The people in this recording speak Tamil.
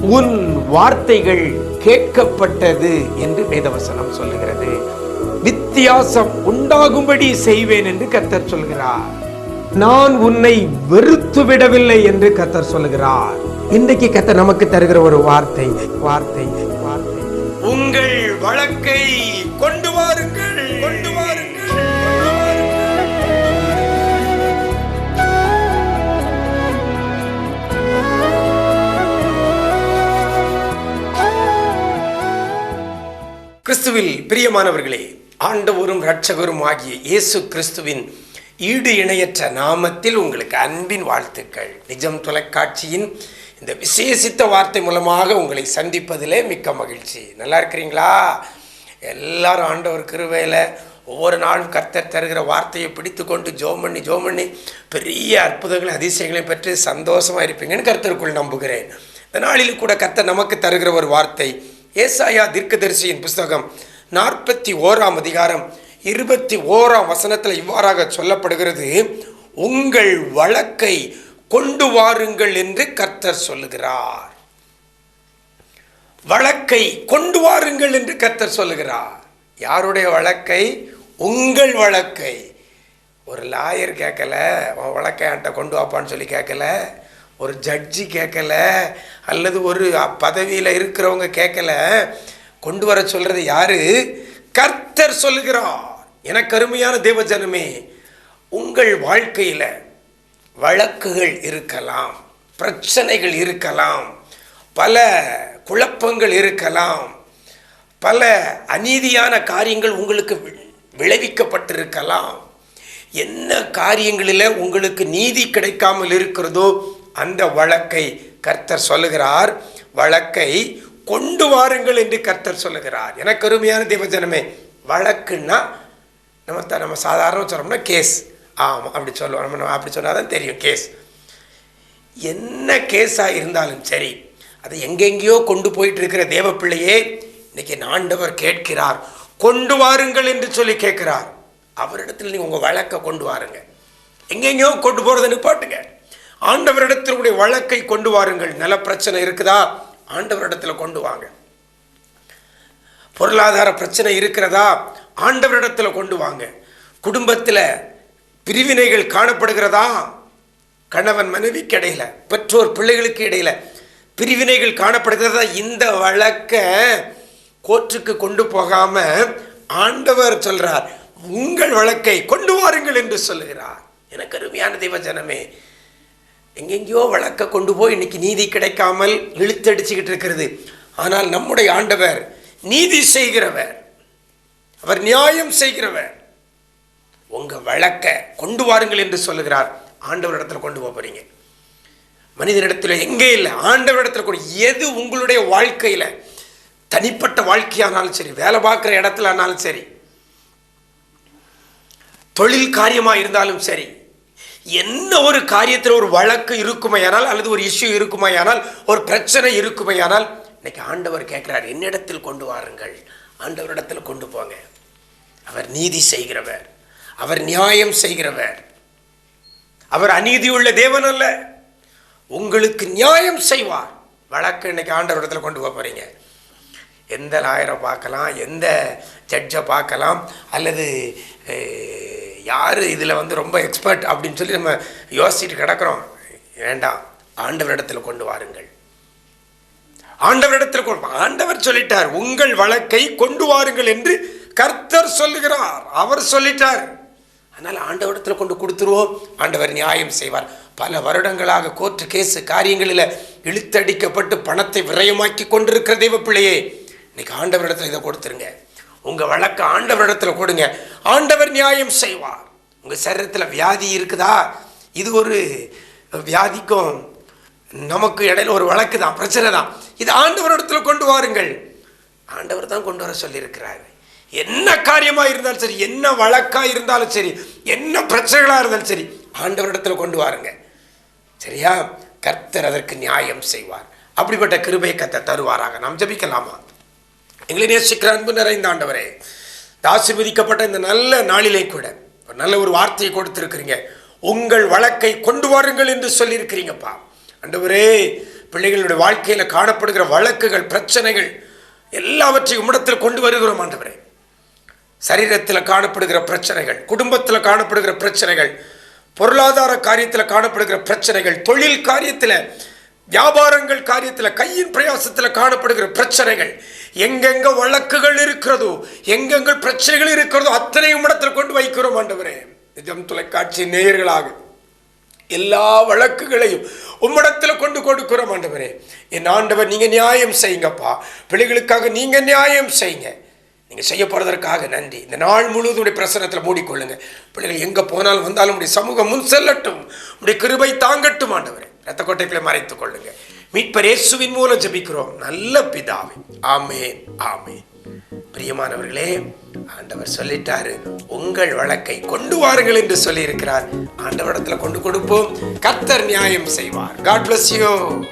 உன் வார்த்தைகள் கேட்கப்பட்டது என்று வேதவசனம் சொல்லுகிறது. வித்தியாசம் உண்டாகும்படி செய்வேன் என்று கத்தர் சொல்கிறார். நான் உன்னை வெறுத்து விடவில்லை என்று கத்தர் சொல்கிறார். இன்றைக்கு கத்தர் நமக்கு தருகிற ஒரு வார்த்தை வார்த்தை வார்த்தை. உங்கள் வழக்கை கொண்டு வாருங்கள். கொண்டு கிறிஸ்துவில் பிரியமானவர்களே ஆண்டவரும் இரட்சகரும் ஆகிய இயேசு கிறிஸ்துவின் ஈடு இணையற்ற நாமத்தில் உங்களுக்கு அன்பின் வாழ்த்துக்கள். நிஜம் தொலைக்காட்சியின் இந்த விசேஷித்த வார்த்தை மூலமாக உங்களை சந்திப்பதிலே மிக்க மகிழ்ச்சி. நல்லா இருக்கிறீங்களா? எல்லாரும் ஆண்டவர் கிருவையில் ஒவ்வொரு நாளும் கர்த்தர் தருகிற வார்த்தையை பிடித்து கொண்டு ஜோம் பண்ணி ஜோம் பண்ணி பெரிய அற்புதங்களை அதிசயங்களை பெற்று சந்தோஷமாக இருப்பீங்கன்னு கர்த்தருக்குள் நம்புகிறேன். இந்த நாளில் கூட கர்த்தர் நமக்கு தருகிற ஒரு வார்த்தை ஏசாயா தீர்க்கதரிசியின் புஸ்தகம் நாற்பத்தி ஓராம் அதிகாரம் இருபத்தி ஓராம் வசனத்தில் இவ்வாறாக சொல்லப்படுகிறது உங்கள் வழக்கை கொண்டு வாருங்கள் என்று கர்த்தர் சொல்லுகிறார். வழக்கை கொண்டு வாருங்கள் என்று கர்த்தர் சொல்லுகிறார். யாருடைய வழக்கை? உங்கள் வழக்கை. ஒரு லாயர் கேட்கல உன் வழக்கை என்கிட்ட கொண்டு வாப்பான்னு சொல்லி கேட்கல? ஒரு ஜட்ஜி கேட்கல அல்லது ஒரு பதவியில் இருக்கிறவங்க கேட்கல கொண்டு வர சொல்கிறது யாரு? கர்த்தர் சொல்லுகிறார். எனக்கு அருமையான தேவஜனமே உங்கள் வாழ்க்கையில் வழக்குகள் இருக்கலாம் பிரச்சனைகள் இருக்கலாம் பல குழப்பங்கள் இருக்கலாம் பல அநீதியான காரியங்கள் உங்களுக்கு வி- விளைவிக்கப்பட்டிருக்கலாம். என்ன காரியங்களில் உங்களுக்கு நீதி கிடைக்காமல் இருக்கிறதோ அந்த வழக்கை கர்த்தர் சொல்லுகிறார். வழக்கை கொண்டு வாருங்கள் என்று கர்த்தர் சொல்லுகிறார். எனக்கு அருமையான தேவஜனமே வழக்குன்னா நம்ம நம்ம சாதாரண சொல்கிறோம்னா கேஸ். ஆமாம் அப்படி சொல்லுவோம் நம்ம நம்ம அப்படி சொன்னால் தான் தெரியும் கேஸ். என்ன கேஸாக இருந்தாலும் சரி அதை எங்கெங்கேயோ கொண்டு போயிட்டு இருக்கிற தேவ பிள்ளையே இன்னைக்கு ஆண்டவர் கேட்கிறார். கொண்டு வாருங்கள் என்று சொல்லி கேட்கிறார். அவரிடத்தில் நீங்கள் உங்கள் வழக்கை கொண்டு வாருங்க. எங்கெங்கேயோ கொண்டு போகிறத நிப்பாட்டுங்க. ஆண்டவரிடத்தினுடைய வழக்கை கொண்டு வாருங்கள். நில பிரச்சனை இருக்குதா? ஆண்டவரிடத்தில் கொண்டு வாங்க. பொருளாதார பிரச்சனை இருக்கிறதா? ஆண்டவரிடத்தில் கொண்டு வாங்க. குடும்பத்தில் பிரிவினைகள் காணப்படுகிறதா? கணவன் மனைவிக்கு இடையில் பெற்றோர் பிள்ளைகளுக்கு இடையில் பிரிவினைகள் காணப்படுகிறதா? இந்த வழக்கை கோர்ட்டுக்கு கொண்டு போகாம ஆண்டவர் சொல்றார். உங்கள் வழக்கை கொண்டு வாருங்கள் என்று சொல்லுகிறார். எனக்கு அருமையான தெய்வ ஜனமே எங்கெங்கேயோ வழக்க கொண்டு போய் இன்னைக்கு நீதி கிடைக்காமல் இழுத்தடிச்சுக்கிட்டு இருக்கிறது. ஆனால் நம்முடைய ஆண்டவர் நீதி செய்கிறவர். அவர் நியாயம் செய்கிறவர். உங்க வழக்க கொண்டு வாருங்கள் என்று சொல்லுகிறார். ஆண்டவரிடத்துல கொண்டு போக போறீங்க. மனிதனிடத்தில் எங்கே இல்லை. ஆண்டவரிடத்துல கொண்டு எது உங்களுடைய வாழ்க்கையில தனிப்பட்ட வாழ்க்கையானாலும் சரி வேலை பார்க்குற இடத்துல ஆனாலும் சரி தொழில் காரியமாக இருந்தாலும் சரி என்ன ஒரு காரியத்தில் ஒரு வழக்கு இருக்குமையானால் அல்லது ஒரு இஷ்யூ இருக்குமையானால் ஒரு பிரச்சனை இருக்குமையானால் இன்னைக்கு ஆண்டவர் கேட்குறார் என்னிடத்தில் கொண்டு வாருங்கள். ஆண்டவரிடத்தில் கொண்டு போங்க. அவர் நீதி செய்கிறவர். அவர் நியாயம் செய்கிறவர். அவர் அநீதியுள்ள தேவன் அல்ல. உங்களுக்கு நியாயம் செய்வார். வழக்கு இன்னைக்கு ஆண்டவரிடத்தில் கொண்டு போக போறீங்க. எந்த லாயரை பார்க்கலாம் எந்த ஜட்ஜை பார்க்கலாம் அல்லது யார் இதில் வந்து ரொம்ப எக்ஸ்பர்ட் அப்படின்னு சொல்லி நம்ம யோசிச்சுட்டு கிடக்கிறோம். வேண்டாம் ஆண்டவரிடத்தில் கொண்டு வாருங்கள். ஆண்டவரிடத்தில் கொண்டு ஆண்டவர் சொல்லிட்டார் உங்கள் வழக்கை கொண்டு வாருங்கள் என்று கர்த்தர் சொல்லுகிறார். அவர் சொல்லிட்டார். அதனால் ஆண்டவரிடத்தில் கொண்டு கொடுத்துருவோம். ஆண்டவர் நியாயம் செய்வார். பல வருடங்களாக கோர்ட்டு கேஸு காரியங்களில் இழுத்தடிக்கப்பட்டு பணத்தை விரயமாக்கி கொண்டிருக்கிற தெய்வ பிள்ளையே இன்னைக்கு ஆண்டவரிடத்தில் இதை கொடுத்துருங்க. உங்கள் வழக்கை ஆண்டவரிடத்தில் கொடுங்க. ஆண்டவர் நியாயம் செய்வார். உங்கள் சரீரத்தில் வியாதி இருக்குதா? இது ஒரு வியாதிக்கும் நமக்கு இடையில ஒரு வழக்கு தான் பிரச்சனை தான். இது ஆண்டவரிடத்தில் கொண்டு வாருங்கள். ஆண்டவர் தான் கொண்டு வர சொல்லியிருக்கிறாரு. என்ன காரியமாக இருந்தாலும் சரி என்ன வழக்காக இருந்தாலும் சரி என்ன பிரச்சனைகளாக இருந்தாலும் சரி ஆண்டவரிடத்தில் கொண்டு வாருங்க. சரியா? கர்த்தர் அதற்கு நியாயம் செய்வார். அப்படிப்பட்ட கிருபை கத்தை தருவாராக. நாம் ஜபிக்கலாமா? எங்களை நேசிக்கிற அன்பு நிறைந்த ஆண்டவரே விதிக்கப்பட்ட இந்த நல்ல நாளிலே கூட ஒரு நல்ல ஒரு வார்த்தையை கொடுத்துருக்கிறீங்க. உங்கள் வழக்கை கொண்டு வாருங்கள் என்று சொல்லியிருக்கிறீங்கப்பா. ஆண்டவரே பிள்ளைகளுடைய வாழ்க்கையில் காணப்படுகிற வழக்குகள் பிரச்சனைகள் எல்லாவற்றையும் இடத்தில் கொண்டு வருகிறோம் ஆண்டவரே. சரீரத்தில் காணப்படுகிற பிரச்சனைகள் குடும்பத்தில் காணப்படுகிற பிரச்சனைகள் பொருளாதார காரியத்தில் காணப்படுகிற பிரச்சனைகள் தொழில் காரியத்தில் வியாபாரங்கள் காரியத்தில் கையின் பிரயாசத்தில் காணப்படுகிற பிரச்சனைகள் எங்கெங்க வழக்குகள் இருக்கிறதோ எங்கெங்க பிரச்சனைகள் இருக்கிறதோ அத்தனையும் இடத்தில் கொண்டு வைக்கிறோம் ஆண்டவரே. நிஜம் தொலைக்காட்சி நேயர்களாக எல்லா வழக்குகளையும் உம்மிடத்தில் கொண்டு கொடுக்கிறோம் ஆண்டவரே. என் ஆண்டவர் நீங்க நியாயம் செய்யுங்கப்பா. பிள்ளைகளுக்காக நீங்க நியாயம் செய்யுங்க. நீங்கள் செய்ய போகிறதற்காக நன்றி. இந்த நாள் முழுவதும் உடைய பிரசனத்தில் மூடிக்கொள்ளுங்க. பிள்ளைகள் எங்கே போனாலும் வந்தாலும் உடைய சமூகம் முன் செல்லட்டும். உடைய கிருபை தாங்கட்டும் ஆண்டவரே. ரத்த கோட்டைகளை மறைத்துக் கொள்ளுங்க. மீட்பர் இயேசுவின் மூலம் ஜபிக்கிறோம். நல்ல பிதாவே. ஆமேன் ஆமேன். பிரியமானவர்களே ஆண்டவர் சொல்லிட்டாரு உங்கள் வழக்கை கொண்டு வாருங்கள் என்று சொல்லி இருக்கிறார் ஆண்டவரிடத்துல கொண்டு கொடுப்போம். கர்த்தர் நியாயம் செய்வார். God bless you